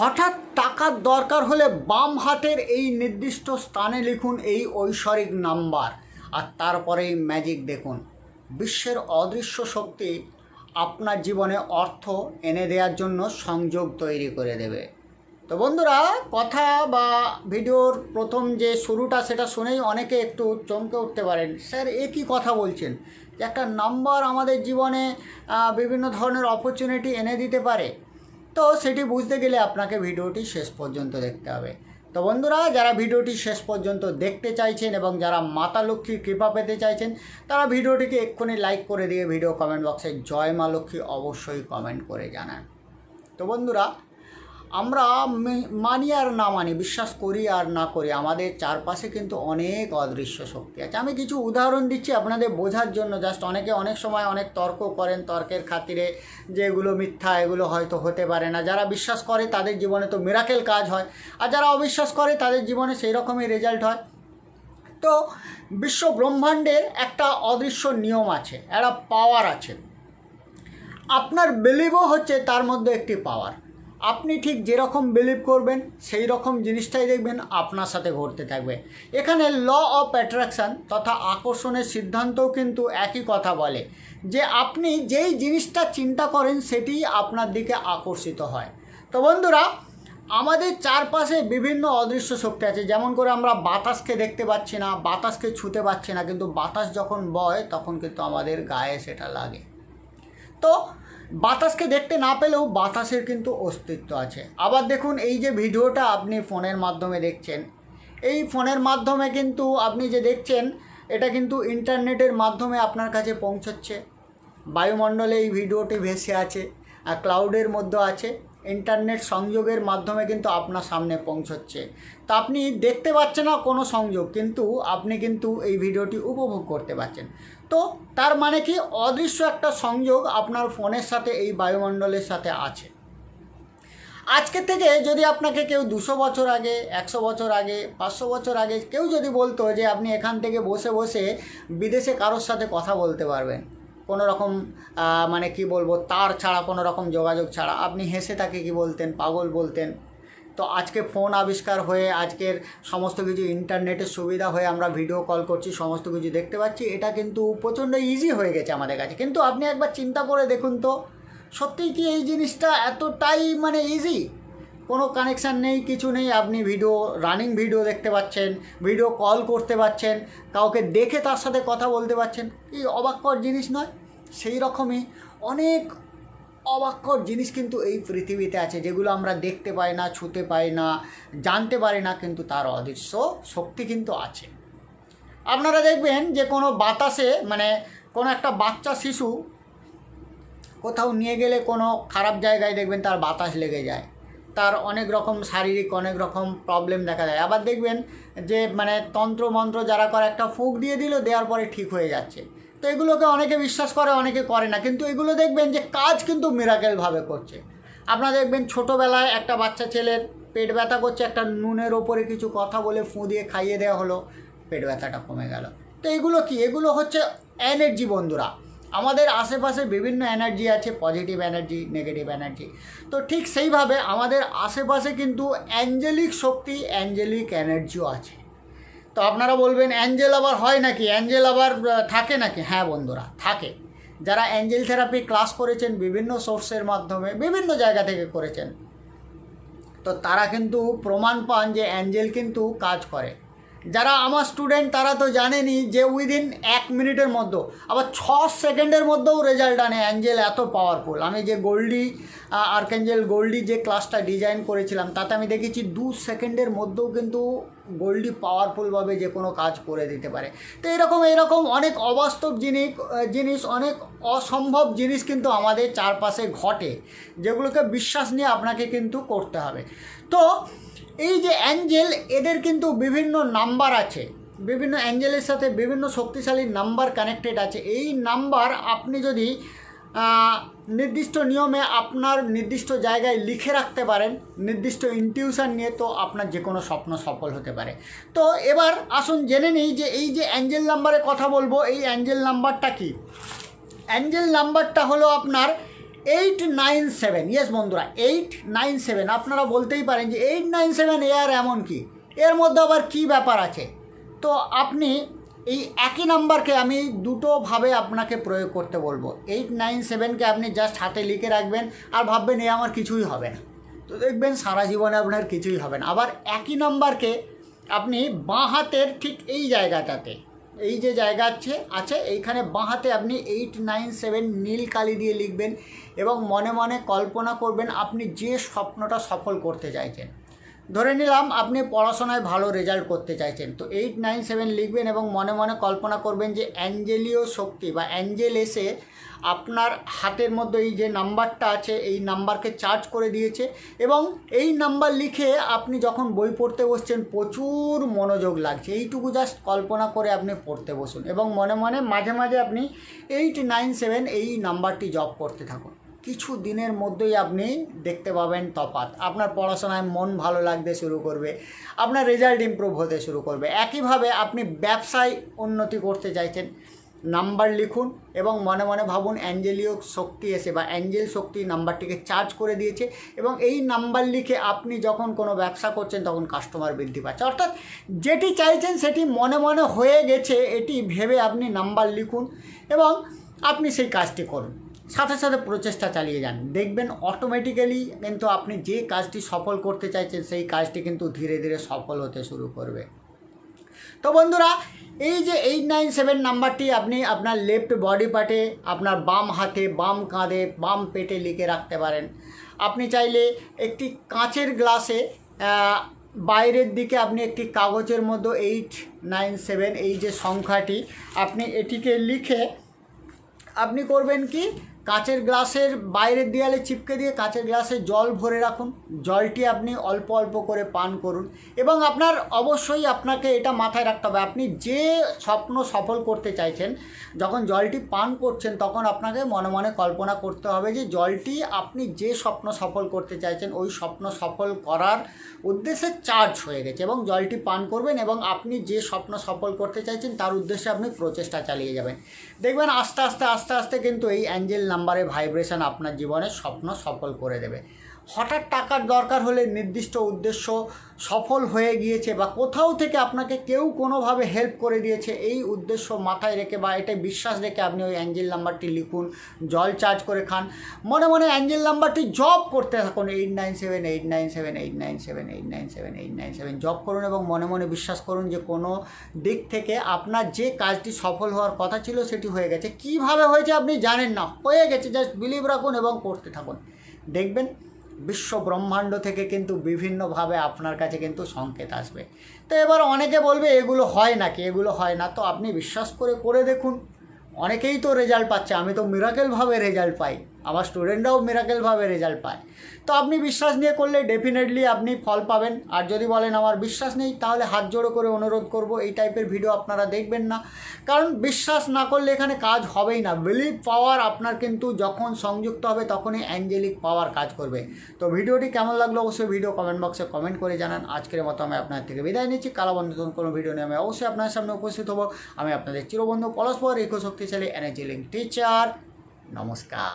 হঠাৎ টাকার দরকার হলে বাম হাতের এই নির্দিষ্ট স্থানে লিখুন এই ঐশ্বরিক নাম্বার আর তারপরেই ম্যাজিক দেখুন। বিশ্বের অদৃশ্য শক্তি আপনার জীবনে অর্থ এনে দেওয়ার জন্য সংযোগ তৈরি করে দেবে। তো বন্ধুরা, কথা বা ভিডিওর প্রথম যে শুরুটা সেটা শুনেই অনেকে একটু চমকে উঠতে পারেন। স্যার, এ কী কথা বলছেন? যে একটা নাম্বার আমাদের জীবনে বিভিন্ন ধরনের অপরচুনিটি এনে দিতে পারে। তো সেটি বুঝতে গেলে আপনাকে ভিডিওটি শেষ পর্যন্ত দেখতে হবে। তো বন্ধুরা, যারা ভিডিওটি শেষ পর্যন্ত দেখতে চাইছেন এবং যারা মাতা লক্ষ্মীর কৃপা পেতে চাইছেন, তারা ভিডিওটিকে এক্ষুনি লাইক করে দিয়ে ভিডিও কমেন্ট বক্সে জয় মা লক্ষ্মী অবশ্যই কমেন্ট করে জানান। তো বন্ধুরা আমরা মানি আর না মানি, বিশ্বাস করি আর না করি, আমাদের চারপাশে কিন্তু অনেক অদৃশ্য শক্তি আছে। আমি কিছু উদাহরণ দিচ্ছি আপনাদের বোঝার জন্য জাস্ট অনেকে অনেক সময় অনেক তর্ক করেন, তর্কের খাতিরে যে এগুলো মিথ্যা, এগুলো হয়তো হতে পারে না। যারা বিশ্বাস করে তাদের জীবনে তো মিরাকেল কাজ হয়, আর যারা অবিশ্বাস করে তাদের জীবনে সেই রকমই রেজাল্ট হয়। তো বিশ্ব ব্রহ্মাণ্ডের একটা অদৃশ্য নিয়ম আছে, একটা পাওয়ার আছে। আপনার বিলিভও হচ্ছে তার মধ্যে একটি পাওয়ার আপনি ঠিক যেরকম বিলিভ করবেন সেই রকম জিনিসটাই দেখবেন আপনার সাথে ঘটতে থাকবে। এখানে ল অফ অ্যাট্রাকশান তথা আকর্ষণের সিদ্ধান্তও কিন্তু একই কথা বলে, যে আপনি যেই জিনিসটা চিন্তা করেন সেটি আপনার দিকে আকর্ষিত হয়। তো বন্ধুরা, আমাদের চারপাশে বিভিন্ন অদৃশ্য শক্তি আছে, যেমন করে আমরা বাতাসকে দেখতে পাচ্ছি না, বাতাসকে ছুতে পারছি না, কিন্তু বাতাস যখন বয় তখন কিন্তু আমাদের গায়ে সেটা লাগে। তো বাতাসকে দেখতে না পেলেও বাতাসের কিন্তু অস্তিত্ব আছে। আবার দেখুন, এই যে ভিডিওটা আপনি ফোনের মাধ্যমে দেখছেন, এই ফোনের মাধ্যমে কিন্তু আপনি যে দেখছেন, এটা কিন্তু ইন্টারনেটের মাধ্যমে আপনার কাছে পৌঁছচ্ছে। বায়ুমণ্ডলে এই ভিডিওটি ভেসে আছে, আর ক্লাউডের মধ্যে আছে। ইন্টারনেট সংযোগের মাধ্যমে কিন্তু আপনার সামনে পৌঁছচ্ছে। তা আপনি দেখতে পাচ্ছেন না কোনো সংযোগ, কিন্তু আপনি কিন্তু এই ভিডিওটি উপভোগ করতে পারছেন। তো তার মানে কি? অদৃশ্য একটা সংযোগ আপনার ফোনের সাথে, এই বায়ুমণ্ডলের সাথে আছে। আজকে থেকে যদি আপনাকে কেউ দুশো বছর আগে, একশো বছর আগে, পাঁচশো বছর আগে কেউ যদি বলতো যে আপনি এখান থেকে বসে বসে বিদেশে কারোর সাথে কথা বলতে পারবেন কোনো রকম মানে কি বলব, তার ছাড়া কোনো রকম যোগাযোগ ছাড়া। আপনি হেসে তাকে কি বলতেন, পাগল বলতেন? তো আজকে ফোন আবিষ্কার হয়ে, আজকের সমস্ত কিছু ইন্টারনেটের সুবিধা হয়ে আমরা ভিডিও কল করছি, সমস্ত কিছু দেখতে পাচ্ছি, এটা কিন্তু প্রচণ্ড ইজি হয়ে গেছে আমাদের কাছে। কিন্তু আপনি একবার চিন্তা করে দেখুন তো, সত্যিই কি এই জিনিসটা এতটাই মানে ইজি কোনো কানেকশান নেই, কিছু নেই, আপনি ভিডিও রানিং ভিডিও দেখতে পাচ্ছেন ভিডিও কল করতে পাচ্ছেন, কাউকে দেখে তার সাথে কথা বলতে পাচ্ছেন কি অবাক্যর জিনিস নয়। সেই রকমই অনেক অবাক্যর জিনিস কিন্তু এই পৃথিবীতে আছে, যেগুলো আমরা দেখতে পাই না, ছুতে পাই না, জানতে পারি না, কিন্তু তার অদৃশ্য শক্তি কিন্তু আছে। আপনারা দেখবেন যে কোনো বাতাসে মানে কোনো একটা বাচ্চা শিশু কোথাও নিয়ে গেলে কোনো খারাপ জায়গায় দেখবেন তার বাতাস লেগে যায়। তার অনেক রকম শারীরিক, অনেক রকম প্রবলেম দেখা যায় আবার দেখবেন যে মানে তন্ত্র মন্ত্র যারা করে একটা ফুঁক দিয়ে দিল, দেওয়ার পরে ঠিক হয়ে যাচ্ছে। তো এগুলোকে অনেকে বিশ্বাস করে, অনেকে করে না। কিন্তু এগুলো দেখবেন যে কাজ কিন্তু মিরাকেলভাবে করছে। আপনারা দেখবেন ছোটোবেলায় একটা বাচ্চা ছেলের পেট ব্যথা করছে, একটা নুনের ওপরে কিছু কথা বলে ফুঁ দিয়ে খাইয়ে দেওয়া হলো, পেট ব্যথাটা কমে গেল। তো এগুলো কি? এগুলো হচ্ছে এনার্জি বন্ধুরা। আমাদের আশেপাশে বিভিন্ন এনার্জি আছে পজিটিভ এনার্জি নেগেটিভ এনার্জি তো ঠিক সেইভাবে আমাদের আশেপাশে কিন্তু অ্যাঞ্জেলিক শক্তি অ্যাঞ্জেলিক এনার্জিও আছে। তো আপনারা বলবেন অ্যাঞ্জেল আবার হয় নাকি? অ্যাঞ্জেল আবার থাকে নাকি? হ্যাঁ বন্ধুরা, থাকে। যারা অ্যাঞ্জেল থেরাপি ক্লাস করেছেন বিভিন্ন সোর্সের মাধ্যমে, বিভিন্ন জায়গা থেকে করেছেন, তো তারা কিন্তু প্রমাণ পান যে অ্যাঞ্জেল কিন্তু কাজ করে। যারা আমার স্টুডেন্ট তারা তো জানেনই যে উইদিন এক মিনিটের মধ্যে, আবার ছ সেকেন্ডের মধ্যেও রেজাল্ট আনে অ্যাঞ্জেল এত পাওয়ারফুল আমি যে গোল্ডি আর্কেঞ্জেল গোল্ডি যে ক্লাসটা ডিজাইন করেছিলাম, তাতে আমি দেখেছি দু সেকেন্ডের মধ্যেও কিন্তু গোল্ডি পাওয়ারফুলভাবে যে কোনো কাজ করে দিতে পারে। তো এরকম এরকম অনেক অবাস্তব জিনিস জিনিস, অনেক অসম্ভব জিনিস কিন্তু আমাদের চারপাশে ঘটে, যেগুলোকে বিশ্বাস নিয়ে আপনাকে কিন্তু করতে হবে। তো এই যে অ্যাঞ্জেল, এদের কিন্তু বিভিন্ন নাম্বার আছে। বিভিন্ন অ্যাঞ্জেলের সাথে বিভিন্ন শক্তিশালী নাম্বার কানেক্টেড আছে। এই নাম্বার আপনি যদি নির্দিষ্ট নিয়মে আপনার নির্দিষ্ট জায়গায় লিখে রাখতে পারেন, নির্দিষ্ট ইনটিউশন নিয়ে, তো আপনার যে কোনো স্বপ্ন সফল হতে পারে। তো এবার আসুন জেনে নিই যে এই যে অ্যাঞ্জেল নাম্বারে কথা বলব, এই অ্যাঞ্জেল নাম্বারটা কি? অ্যাঞ্জেল নাম্বারটা হলো আপনার এইট নাইন সেভেন ইয়েস বন্ধুরা এইট নাইন সেভেন আপনারা বলতেই পারেন যে এইট নাইন সেভেন এ আর এমন কি? এর মধ্যে আবার কি ব্যাপার আছে? তো আপনি এই একই নাম্বারকে আমি দুটোভাবে আপনাকে প্রয়োগ করতে বলব। এইট নাইন সেভেনকে আপনি জাস্ট হাতে লিখে রাখবেন আর ভাববেন এ আমার কিছুই হবে না। তো দেখবেন সারা জীবনে আপনার কিছুই হবে না। আবার একই নাম্বারকে আপনি বাঁ হাতের ঠিক এই জায়গাটাতে এই যে জায়গা আছে আছে, এইখানে বাঁহাতে আপনি এইট নাইন সেভেন নীল কালি দিয়ে লিখবেন এবং মনে মনে কল্পনা করবেন আপনি যে স্বপ্নটা সফল করতে চাইছেন। ধরে নিলাম আপনি পড়াশোনায় ভালো রেজাল্ট করতে চাইছেন, তো এইট নাইন সেভেন লিখবেন এবং মনে মনে কল্পনা করবেন যে অ্যাঞ্জেলীয় শক্তি বা অ্যাঞ্জেল এসে আপনার হাতের মধ্যে এই যে নাম্বারটা আছে, এই নাম্বারকে চার্জ করে দিয়েছে এবং এই নাম্বার লিখে আপনি যখন বই পড়তে বসছেন, প্রচুর মনোযোগ লাগছে। এইটুকু জাস্ট কল্পনা করে আপনি পড়তে বসুন এবং মনে মনে মাঝে মাঝে আপনি এইট নাইন সেভেন এই নাম্বারটি জব করতে থাকুন। কিছু দিনের মধ্যেই আপনি দেখতে পাবেন তফাৎ। আপনার পড়াশোনায় মন ভালো লাগতে শুরু করবে, আপনার রেজাল্ট ইমপ্রুভ হতে শুরু করবে। একইভাবে আপনি ব্যবসায় উন্নতি করতে চাইছেন, নাম্বার লিখুন এবং মনে মনে ভাবুন অ্যাঞ্জেলীয় শক্তি এসে বা অ্যাঞ্জেল শক্তি নাম্বারটিকে চার্জ করে দিয়েছে এবং এই নাম্বার লিখে আপনি যখন কোনো ব্যবসা করছেন তখন কাস্টমার বৃদ্ধি পাচ্ছে। অর্থাৎ যেটি চাইছেন সেটি মনে মনে হয়ে গেছে, এটি ভেবে আপনি নাম্বার লিখুন এবং আপনি সেই কাজটি করুন। সাথে সাথে প্রচেষ্টা চালিয়ে যান। দেখবেন অটোমেটিক্যালি কিন্তু আপনি যে কাজটি সফল করতে চাইছেন, সেই কাজটি কিন্তু ধীরে ধীরে সফল হতে শুরু করবে। তো বন্ধুরা, এই যে এইট নাইন সেভেন নাম্বারটি আপনি আপনার লেফট বডি পার্টে আপনার বাম হাতে, বাম কাঁধে, বাম পেটে লিখে রাখতে পারেন। আপনি চাইলে একটি কাঁচের গ্লাসে বাইরের দিকে আপনি একটি কাগজের মধ্যে এইট নাইন সেভেন এই যে সংখ্যাটি, আপনি এটিকে লিখে আপনি করবেন কি? কাঁচের গ্লাসের বাইরের দেয়ালে চিপকে দিয়ে কাঁচের গ্লাসে জল ভরে রাখুন। জলটি আপনি অল্প অল্প করে পান করুন এবং আপনার অবশ্যই আপনাকে এটা মাথায় রাখতে হবে। আপনি যে স্বপ্ন সফল করতে চাইছেন, যখন জলটি পান করছেন, তখন আপনাকে মনে মনে কল্পনা করতে হবে যে জলটি আপনি যে স্বপ্ন সফল করতে চাইছেন, ওই স্বপ্ন সফল করার উদ্দেশ্যে চার্জ হয়ে গেছে এবং জলটি পান করবেন এবং আপনি যে স্বপ্ন সফল করতে চাইছেন, তার উদ্দেশ্যে আপনি প্রচেষ্টা চালিয়ে যাবেন। দেখবেন আস্তে আস্তে আস্তে আস্তে কিন্তু এই অ্যাঞ্জেল নাম্বারে ভাইব্রেশন আপনার জীবনের স্বপ্ন সফল করে দেবে। হঠাৎ টাকার দরকার হলে নির্দিষ্ট উদ্দেশ্য সফল হয়ে গিয়েছে বা কোথাও থেকে আপনাকে কেউ কোনোভাবে হেল্প করে দিয়েছে, এই উদ্দেশ্য মাথায় রেখে বা এটাই বিশ্বাস রেখে আপনি ওই অ্যাঞ্জেল নাম্বারটি লিখুন, জল চার্জ করে খান। মনে মনে অ্যাঞ্জেল নাম্বারটি জব করতে থাকুন eight nine seven eight nine seven eight nine seven eight nine seven eight nine seven job করুন এবং মনে মনে বিশ্বাস করুন যে কোনো দিক থেকে আপনার যে কাজটি সফল হওয়ার কথা ছিল সেটি হয়ে গেছে। কীভাবে হয়েছে আপনি জানেন না, হয়ে গেছে জাস্ট বিলিভ রাখুন এবং করতে থাকুন। দেখবেন বিশ্ব ব্রহ্মাণ্ড থেকে কিন্তু বিভিন্নভাবে আপনার কাছে কিন্তু সংকেত আসবে। তো এবার অনেকে বলবে, এগুলো হয় নাকি? এগুলো হয় না? তো আপনি বিশ্বাস করে করে দেখুন। অনেকেই তো রেজাল্ট পাচ্ছে। আমি তো মিরাকেলভাবে রেজাল্ট পাই। আমার স্টুডেন্টরাও মিরাকেলভাবে রেজাল্ট পায়। তো আপনি বিশ্বাস নিয়ে করলে ডেফিনেটলি আপনি ফল পাবেন। আর যদি বলেন আমার বিশ্বাস নেই, তাহলে হাত জোড়ো করে অনুরোধ করব, এই টাইপের ভিডিও আপনারা দেখবেন না। কারণ বিশ্বাস না করলে এখানে কাজ হবেই না। বিলিভ পাওয়ার আপনার কিন্তু যখন সংযুক্ত হবে, তখনই অ্যাঞ্জেলিক পাওয়ার কাজ করবে। তো ভিডিওটি কেমন লাগল অবশ্যই ভিডিও কমেন্ট বক্সে কমেন্ট করে জানান। আজকের মতো আমি আপনার থেকে বিদায় নিচ্ছি। কালাবন্ধু নতুন কোনো ভিডিও নিয়ে আমি অবশ্যই আপনার সামনে উপস্থিত হব। আমি আপনাদের চিরবন্ধু পরস্পর রেখো শক্তিশালী এনার্জি লিঙ্ক টিচার নমস্কার।